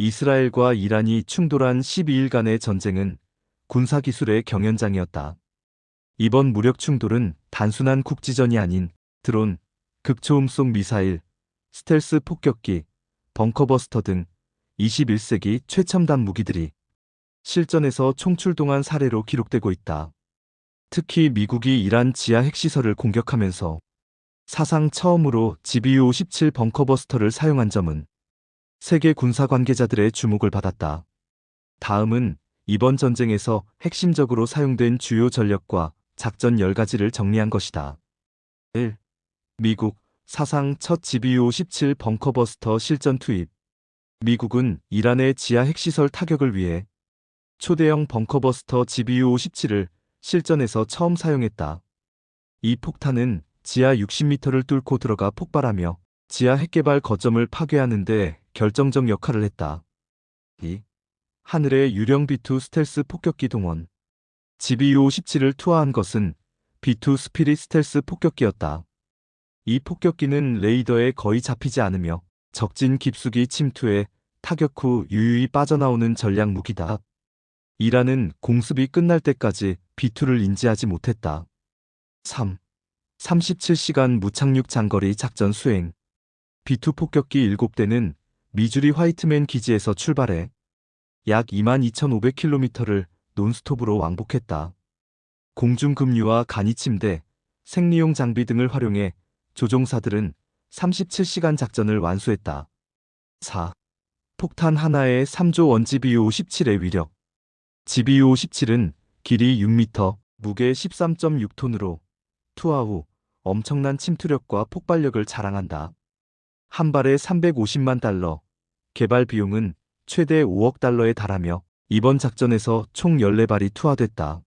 이스라엘과 이란이 충돌한 12일간의 전쟁은 군사기술의 경연장이었다. 이번 무력 충돌은 단순한 국지전이 아닌 드론, 극초음속 미사일, 스텔스 폭격기, 벙커버스터 등 21세기 최첨단 무기들이 실전에서 총출동한 사례로 기록되고 있다. 특히 미국이 이란 지하 핵시설을 공격하면서 사상 처음으로 GBU-57 벙커버스터를 사용한 점은 세계 군사 관계자들의 주목을 받았다. 다음은 이번 전쟁에서 핵심적으로 사용된 주요 전력과 작전 10가지를 정리한 것이다. 1. 미국 사상 첫 GBU-57 벙커버스터 실전 투입 미국은 이란의 지하 핵시설 타격을 위해 초대형 벙커버스터 GBU-57을 실전에서 처음 사용했다. 이 폭탄은 지하 60m를 뚫고 들어가 폭발하며 지하 핵개발 거점을 파괴하는데 결정적 역할을 했다. 2. 하늘의 유령 B2 스텔스 폭격기 동원 GBU-57을 투하한 것은 B2 스피릿 스텔스 폭격기였다. 이 폭격기는 레이더에 거의 잡히지 않으며 적진 깊숙이 침투해 타격 후 유유히 빠져나오는 전략 무기다. 이란은 공습이 끝날 때까지 B2를 인지하지 못했다. 3. 37시간 무착륙 장거리 작전 수행 B2 폭격기 7대는 미주리 화이트맨 기지에서 출발해 약 22,500km를 논스톱으로 왕복했다. 공중급류와 간이침대, 생리용 장비 등을 활용해 조종사들은 37시간 작전을 완수했다. 4. 폭탄 하나에 3조 원 GBU-57의 위력 GBU-57은 길이 6m, 무게 13.6톤으로 투하 후 엄청난 침투력과 폭발력을 자랑한다. 한 발에 350만 달러, 개발 비용은 최대 5억 달러에 달하며 이번 작전에서 총 14발이 투하됐다.